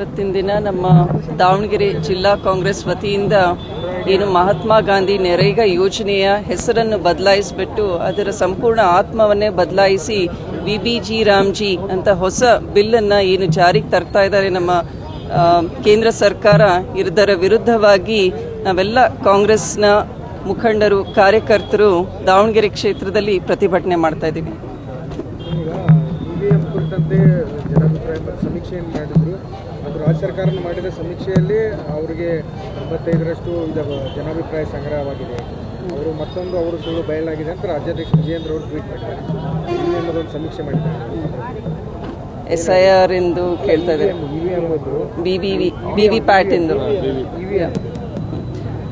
ಇವತ್ತಿನ ದಿನ ನಮ್ಮ ದಾವಣಗೆರೆ ಜಿಲ್ಲಾ ಕಾಂಗ್ರೆಸ್ ವತಿಯಿಂದ ಏನು ಮಹಾತ್ಮ ಗಾಂಧಿ ನರೇಗಾ ಯೋಜನೆಯ ಹೆಸರನ್ನು ಬದಲಾಯಿಸಿಬಿಟ್ಟು ಅದರ ಸಂಪೂರ್ಣ ಆತ್ಮವನ್ನೇ ಬದಲಾಯಿಸಿ ವಿ ಬಿ ಜಿ ರಾಮ್ಜಿ ಅಂತ ಹೊಸ ಬಿಲ್ಲನ್ನು ಏನು ಜಾರಿಗೆ ತರ್ತಾ ಇದ್ದಾರೆ ನಮ್ಮ ಕೇಂದ್ರ ಸರ್ಕಾರ, ಇದರ ವಿರುದ್ಧವಾಗಿ ನಾವೆಲ್ಲ ಕಾಂಗ್ರೆಸ್ನ ಮುಖಂಡರು, ಕಾರ್ಯಕರ್ತರು ದಾವಣಗೆರೆ ಕ್ಷೇತ್ರದಲ್ಲಿ ಪ್ರತಿಭಟನೆ ಮಾಡ್ತಾ ಇದ್ದೀವಿ. ಕುರಿತಂತೆ ಜನಾಭಿಪ್ರಾಯ ಸಮೀಕ್ಷೆಯನ್ನು ಮಾಡಿದ್ರು. ಅದು ರಾಜ್ಯ ಸರ್ಕಾರ ಮಾಡಿದ ಸಮೀಕ್ಷೆಯಲ್ಲಿ ಅವರಿಗೆ ಎಂಬತ್ತೈದರಷ್ಟು ಇದು ಜನಾಭಿಪ್ರಾಯ ಸಂಗ್ರಹವಾಗಿದೆ. ಅವರು ಮತ್ತೊಂದು ಅವರು ಸುಳ್ಳು ಬಯಲಾಗಿದೆ ಅಂತ ರಾಜ್ಯಾಧ್ಯಕ್ಷ ವಿಜಯೇಂದ್ರ ಅವರು ಟ್ವೀಟ್ ಮಾಡಿದ್ದಾರೆ. ಅನ್ನೋದೊಂದು ಸಮೀಕ್ಷೆ ಮಾಡಿದ್ದಾರೆ. ಎಸ್ ಐ ಆರ್ ಎಂದು ಕೇಳ್ತಾ ಇದ್ದಾರೆ. B B V B V PAT ಎಂದು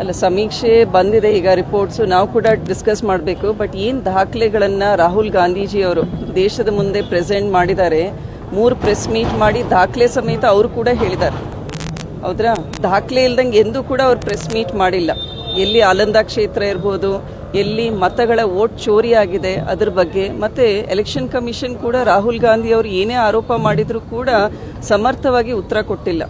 ಅಲ್ಲ, ಸಮೀಕ್ಷೆ ಬಂದಿದೆ, ಈಗ ರಿಪೋರ್ಟ್ಸು ನಾವು ಕೂಡ ಡಿಸ್ಕಸ್ ಮಾಡಬೇಕು. ಬಟ್ ಏನು ದಾಖಲೆಗಳನ್ನು ರಾಹುಲ್ ಗಾಂಧೀಜಿ ಅವರು ದೇಶದ ಮುಂದೆ ಪ್ರೆಸೆಂಟ್ ಮಾಡಿದ್ದಾರೆ, ಮೂರು ಪ್ರೆಸ್ ಮೀಟ್ ಮಾಡಿ ದಾಖಲೆ ಸಮೇತ ಅವರು ಕೂಡ ಹೇಳಿದ್ದಾರೆ. ಹೌದ್ರಾ? ದಾಖಲೆ ಇಲ್ದಂಗೆ ಎಂದೂ ಕೂಡ ಅವ್ರು ಪ್ರೆಸ್ ಮೀಟ್ ಮಾಡಿಲ್ಲ. ಎಲ್ಲಿ ಆಲಂದ ಕ್ಷೇತ್ರ ಇರ್ಬೋದು, ಎಲ್ಲಿ ಮತಗಳ ವೋಟ್ ಚೋರಿ ಆಗಿದೆ ಅದ್ರ ಬಗ್ಗೆ, ಮತ್ತೆ ಎಲೆಕ್ಷನ್ ಕಮಿಷನ್ ಕೂಡ ರಾಹುಲ್ ಗಾಂಧಿ ಅವರು ಏನೇ ಆರೋಪ ಮಾಡಿದರೂ ಕೂಡ ಸಮರ್ಥವಾಗಿ ಉತ್ತರ ಕೊಟ್ಟಿಲ್ಲ.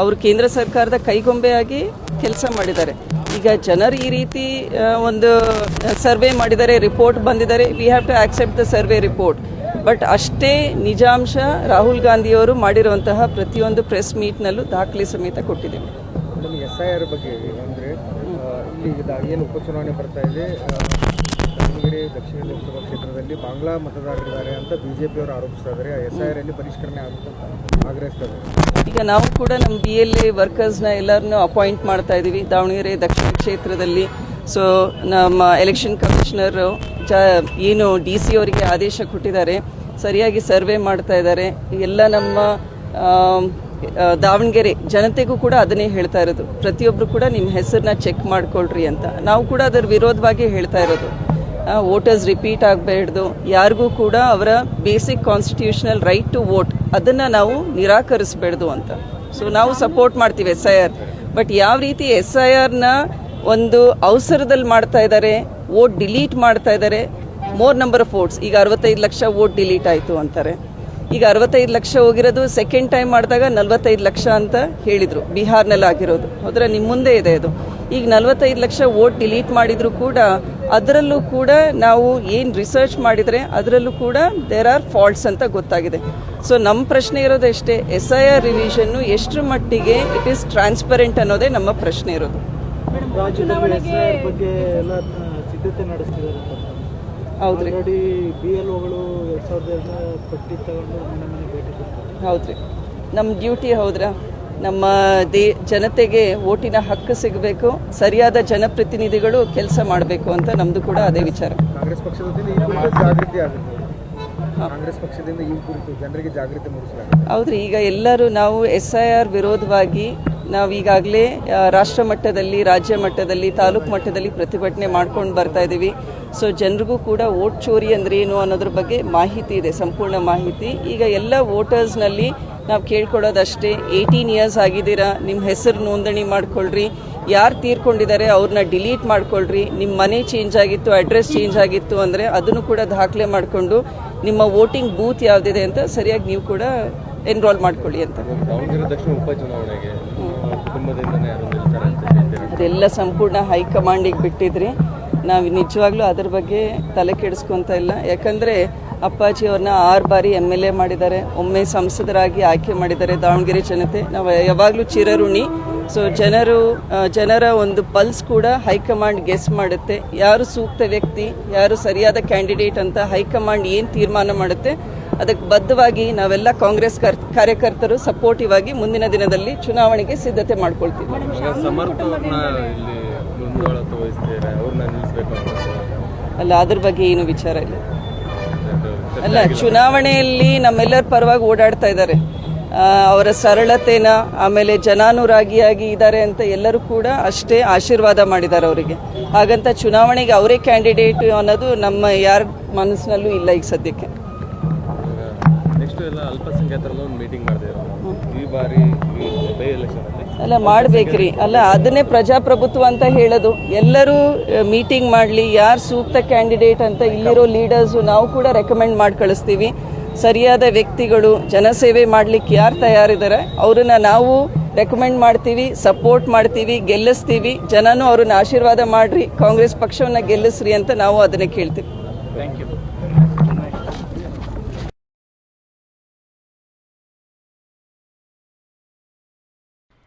ಅವರು ಕೇಂದ್ರ ಸರ್ಕಾರದ ಕೈಗೊಂಬೆಯಾಗಿ ಕೆಲಸ ಮಾಡಿದ್ದಾರೆ. ಈಗ ಜನರು ಈ ರೀತಿ ಒಂದು ಸರ್ವೆ ಮಾಡಿದ್ದಾರೆ ರಿಪೋರ್ಟ್ ಬಂದಿದ್ದಾರೆ we have to accept the survey report. But ಅಷ್ಟೇ ನಿಜಾಂಶ ರಾಹುಲ್ ಗಾಂಧಿಯವರು ಮಾಡಿರುವಂತಹ ಪ್ರತಿಯೊಂದು ಪ್ರೆಸ್ ಮೀಟ್ನಲ್ಲೂ ದಾಖಲೆ ಸಮೇತ ನಮಗೆ ಎಸ್ ಐ ಆರ್ ಬಗ್ಗೆ ಅಂದರೆ ಏನು ಉಪಚುನಾವಣೆ ಬರ್ತಾ ಇದೆ ದಾವಣಗೆರೆ ದಕ್ಷಿಣ ಲೋಕಸಭಾ ಕ್ಷೇತ್ರದಲ್ಲಿ ಬಾಂಗ್ಲಾ ಮತದಾರರಿದ್ದಾರೆ ಅಂತ ಬಿಜೆಪಿ ಅವರು ಆರೋಪಿಸ್ತಾ ಇದ್ದಾರೆ. ಎಸ್ ಐ ಆರ್ ಅಲ್ಲಿ ಪರಿಷ್ಕರಣೆ ಆಗುತ್ತೆ ಅಂತ ಆಗ್ರಹಿಸ್ತಾ ಈಗ ನಾವು ಕೂಡ ನಮ್ಮ ಬಿ ಎಲ್ ಎ ವರ್ಕರ್ಸ್ನ ಎಲ್ಲರನ್ನೂ ಅಪಾಯಿಂಟ್ ಮಾಡ್ತಾ ಇದ್ದೀವಿ. ದಾವಣಗೆರೆ, ದಕ್ಷಿಣ ಕ್ಷೇತ್ರದಲ್ಲಿ. ಸೊ ನಮ್ಮ ಎಲೆಕ್ಷನ್ ಕಮಿಷನರ್ ಜ, ಏನು ಡಿ ಸಿ ಅವರಿಗೆ ಆದೇಶ ಕೊಟ್ಟಿದ್ದಾರೆ. ಸರಿಯಾಗಿ ಸರ್ವೆ ಮಾಡ್ತಾ ಇದ್ದಾರೆ. ಎಲ್ಲ ನಮ್ಮ ದಾವಣಗೆರೆ ಜನತೆಗೂ ಕೂಡ ಅದನ್ನೇ ಹೇಳ್ತಾ ಇರೋದು. ಪ್ರತಿಯೊಬ್ಬರು ಕೂಡ ನಿಮ್ಮ ಹೆಸರನ್ನ ಚೆಕ್ ಮಾಡ್ಕೊಳ್ರಿ ಅಂತ. ನಾವು ಕೂಡ ಅದರ ವಿರೋಧವಾಗಿ ಹೇಳ್ತಾ ಇರೋದು. ವೋಟರ್ಸ್ ರಿಪೀಟ್ ಆಗಬಾರ್ದು. ಯಾರಿಗೂ ಕೂಡ ಅವರ basic constitutional right to vote ಅದನ್ನು ನಾವು ನಿರಾಕರಿಸಬೇಡ್ದು ಅಂತ. ಸೊ ನಾವು ಸಪೋರ್ಟ್ ಮಾಡ್ತೀವಿ ಎಸ್ ಐ ಆರ್ ಬಟ್ ಯಾವ ರೀತಿ ಎಸ್ ಐ ಆರ್ನ ಒಂದು ಅವಸರದಲ್ಲಿ ಮಾಡ್ತಾ ಇದ್ದಾರೆ ವೋಟ್ ಡಿಲೀಟ್ ಮಾಡ್ತಾ ಇದ್ದಾರೆ ಮೋರ್ ನಂಬರ್ ಆಫ್ ವೋಟ್ಸ್ ಈಗ ಅರವತ್ತೈದು ಲಕ್ಷ ವೋಟ್ ಡಿಲೀಟ್ ಆಯಿತು ಅಂತಾರೆ. ಈಗ ಅರವತ್ತೈದು ಲಕ್ಷ ಹೋಗಿರೋದು ಸೆಕೆಂಡ್ ಟೈಮ್ ಮಾಡಿದಾಗ ನಲ್ವತ್ತೈದು ಲಕ್ಷ ಅಂತ ಹೇಳಿದರು ಬಿಹಾರ್ನಲ್ಲಿ ಆಗಿರೋದು ಹೋದ್ರೆ? ನಿಮ್ಮ ಮುಂದೆ ಇದೆ ಅದು. ಈಗ ನಲ್ವತ್ತೈದು ಲಕ್ಷ ವೋಟ್ ಡಿಲೀಟ್ ಮಾಡಿದರೂ ಕೂಡ ಅದರಲ್ಲೂ ಕೂಡ ನಾವು ಏನು ರಿಸರ್ಚ್ ಮಾಡಿದರೆ ಅದರಲ್ಲೂ ಕೂಡ ದೇರ್ ಆರ್ ಫಾಲ್ಟ್ಸ್ ಅಂತ ಗೊತ್ತಾಗಿದೆ. ಸೊ ನಮ್ಮ ಪ್ರಶ್ನೆ ಇರೋದು ಎಷ್ಟೇ ಎಸ್ ಐ ಆರ್ ರಿವಿಷನ್ನು ಎಷ್ಟರ ಮಟ್ಟಿಗೆ ಇಟ್ ಈಸ್ ಟ್ರಾನ್ಸ್ಪರೆಂಟ್ ಅನ್ನೋದೇ ನಮ್ಮ ಪ್ರಶ್ನೆ ಇರೋದು. ಹೌದ್ರಿ. ನಮ್ಮ ಡ್ಯೂಟಿ ಹೌದ್ರಾ? ನಮ್ಮ ದೇ ಜನತೆಗೆ ಓಟಿನ ಹಕ್ಕು ಸಿಗಬೇಕು ಸರಿಯಾದ ಜನಪ್ರತಿನಿಧಿಗಳು ಕೆಲಸ ಮಾಡಬೇಕು ಅಂತ ನಮ್ಮದು ಕೂಡ ಅದೇ ವಿಚಾರ. ಕಾಂಗ್ರೆಸ್ ಜಾಗೃತಿ ಆಗುತ್ತೆ. ಕಾಂಗ್ರೆಸ್ ಪಕ್ಷದಿಂದ ಈ ಕುರಿತು ಜನರಿಗೆ ಜಾಗೃತಿ ಹೌದ್ರಿ ಈಗ ಎಲ್ಲರೂ ನಾವು ಎಸ್ ಐ ಆರ್ ವಿರೋಧವಾಗಿ ನಾವು ಈಗಾಗಲೇ ರಾಷ್ಟ್ರ ಮಟ್ಟದಲ್ಲಿ, ರಾಜ್ಯ ಮಟ್ಟದಲ್ಲಿ, ತಾಲೂಕು ಮಟ್ಟದಲ್ಲಿ ಪ್ರತಿಭಟನೆ ಮಾಡ್ಕೊಂಡು ಬರ್ತಾ ಇದ್ದೀವಿ ಸೊ, ಜನರಿಗೂ ಕೂಡ ವೋಟ್ ಚೋರಿ ಅಂದ್ರೆ ಏನು ಅನ್ನೋದ್ರ ಬಗ್ಗೆ ಮಾಹಿತಿ ಇದೆ, ಸಂಪೂರ್ಣ ಮಾಹಿತಿ. ಈಗ ಎಲ್ಲ ವೋಟರ್ಸ್ನಲ್ಲಿ ನಾವು ಕೇಳ್ಕೊಳ್ಳೋದಷ್ಟೇ ಏಯ್ಟೀನ್ ಇಯರ್ಸ್ ಆಗಿದ್ದೀರಾ ನಿಮ್ಮ ಹೆಸರು ನೋಂದಣಿ ಮಾಡ್ಕೊಳ್ರಿ. ಯಾರು ತೀರ್ಕೊಂಡಿದ್ದಾರೆ ಅವ್ರನ್ನ ಡಿಲೀಟ್ ಮಾಡ್ಕೊಳ್ರಿ. ನಿಮ್ಮ ಮನೆ ಚೇಂಜ್ ಆಗಿತ್ತು ಅಡ್ರೆಸ್ ಚೇಂಜ್ ಆಗಿತ್ತು ಅಂದರೆ ಅದನ್ನು ಕೂಡ ದಾಖಲೆ ಮಾಡಿಕೊಂಡು, ನಿಮ್ಮ ವೋಟಿಂಗ್ ಬೂತ್ ಯಾವುದಿದೆ ಅಂತ ಸರಿಯಾಗಿ ನೀವು ಕೂಡ ಎನ್ರೋಲ್ ಮಾಡ್ಕೊಳ್ಳಿ ಅಂತ. ಅದೆಲ್ಲ ಸಂಪೂರ್ಣ ಹೈಕಮಾಂಡಿಗೆ ಬಿಟ್ಟಿದ್ರಿ. ನಾವು ನಿಜವಾಗ್ಲೂ ಅದ್ರ ಬಗ್ಗೆ ತಲೆ ಕೆಡಿಸ್ಕೊಂತ ಇಲ್ಲ. ಯಾಕಂದ್ರೆ ಅಪ್ಪಾಜಿ ಅವ್ರನ್ನ ಆರು ಬಾರಿ ಎಂ ಎಲ್ ಎ ಮಾಡಿದ್ದಾರೆ. ಒಮ್ಮೆ ಸಂಸದರಾಗಿ ಆಯ್ಕೆ ಮಾಡಿದ್ದಾರೆ ದಾವಣಗೆರೆ ಜನತೆ. ನಾವು ಯಾವಾಗಲೂ ಚಿರಋಣಿ. ಸೊ ಜನರು ಜನರ ಒಂದು ಪಲ್ಸ್ ಕೂಡ ಹೈಕಮಾಂಡ್ ಗೆಸ್ ಮಾಡುತ್ತೆ. ಯಾರು ಸೂಕ್ತ ವ್ಯಕ್ತಿ ಯಾರು ಸರಿಯಾದ ಕ್ಯಾಂಡಿಡೇಟ್ ಅಂತ ಹೈಕಮಾಂಡ್ ಏನು ತೀರ್ಮಾನ ಮಾಡುತ್ತೆ ಅದಕ್ಕೆ ಬದ್ಧವಾಗಿ ನಾವೆಲ್ಲ ಕಾಂಗ್ರೆಸ್ ಕರ್- ಕಾರ್ಯಕರ್ತರು ಸಪೋರ್ಟಿವ್ ಆಗಿ ಮುಂದಿನ ದಿನದಲ್ಲಿ ಚುನಾವಣೆಗೆ ಸಿದ್ಧತೆ ಮಾಡ್ಕೊಳ್ತೀವಿ. ಅಲ್ಲ ಅದ್ರ ಬಗ್ಗೆ ಏನು ವಿಚಾರ ಇಲ್ಲ. ಅಲ್ಲ ಚುನಾವಣೆಯಲ್ಲಿ ನಮ್ಮೆಲ್ಲರ ಪರವಾಗಿ ಓಡಾಡ್ತಾ ಇದ್ದಾರೆ. ಅವರ ಸರಳತೆನ ಆಮೇಲೆ ಜನಾನುರಾಗಿಯಾಗಿ ಇದ್ದಾರೆ ಅಂತ ಎಲ್ಲರೂ ಕೂಡ ಅಷ್ಟೇ ಆಶೀರ್ವಾದ ಮಾಡಿದ್ದಾರೆ ಅವರಿಗೆ. ಹಾಗಂತ ಚುನಾವಣೆಗೆ ಅವರೇ ಕ್ಯಾಂಡಿಡೇಟ್ ಅನ್ನೋದು ನಮ್ಮ ಯಾರ ಮನಸ್ಸಿನಲ್ಲೂ ಇಲ್ಲ ಈಗ ಸದ್ಯಕ್ಕೆ. ಎಲ್ಲ ಒಂದು ಮೀಟಿಂಗ್ ಈ ಬಾರಿ ಅಲ್ಲ ಮಾಡ್ಬೇಕ್ರಿ. ಅಲ್ಲ ಅದನ್ನೇ ಪ್ರಜಾಪ್ರಭುತ್ವ ಅಂತ ಹೇಳೋದು. ಎಲ್ಲರೂ ಮೀಟಿಂಗ್ ಮಾಡಲಿ ಯಾರು ಸೂಕ್ತ ಕ್ಯಾಂಡಿಡೇಟ್ ಅಂತ ಇಲ್ಲಿರೋ ಲೀಡರ್ಸ್ ನಾವು ಕೂಡ ರೆಕಮೆಂಡ್ ಮಾಡಿ ಕಳಿಸ್ತೀವಿ. ಸರಿಯಾದ ವ್ಯಕ್ತಿಗಳು ಜನಸೇವೆ ಮಾಡಲಿಕ್ಕೆ ಯಾರು ತಯಾರಿದ್ದಾರೆ ಅವರನ್ನ ನಾವು ರೆಕಮೆಂಡ್ ಮಾಡ್ತೀವಿ ಸಪೋರ್ಟ್ ಮಾಡ್ತೀವಿ ಗೆಲ್ಲಿಸ್ತೀವಿ. ಜನನೂ ಅವ್ರನ್ನ ಆಶೀರ್ವಾದ ಮಾಡ್ರಿ ಕಾಂಗ್ರೆಸ್ ಪಕ್ಷವನ್ನ ಗೆಲ್ಲಿಸ್ರಿ ಅಂತ ನಾವು ಅದನ್ನೇ ಕೇಳ್ತೀವಿ. Thank you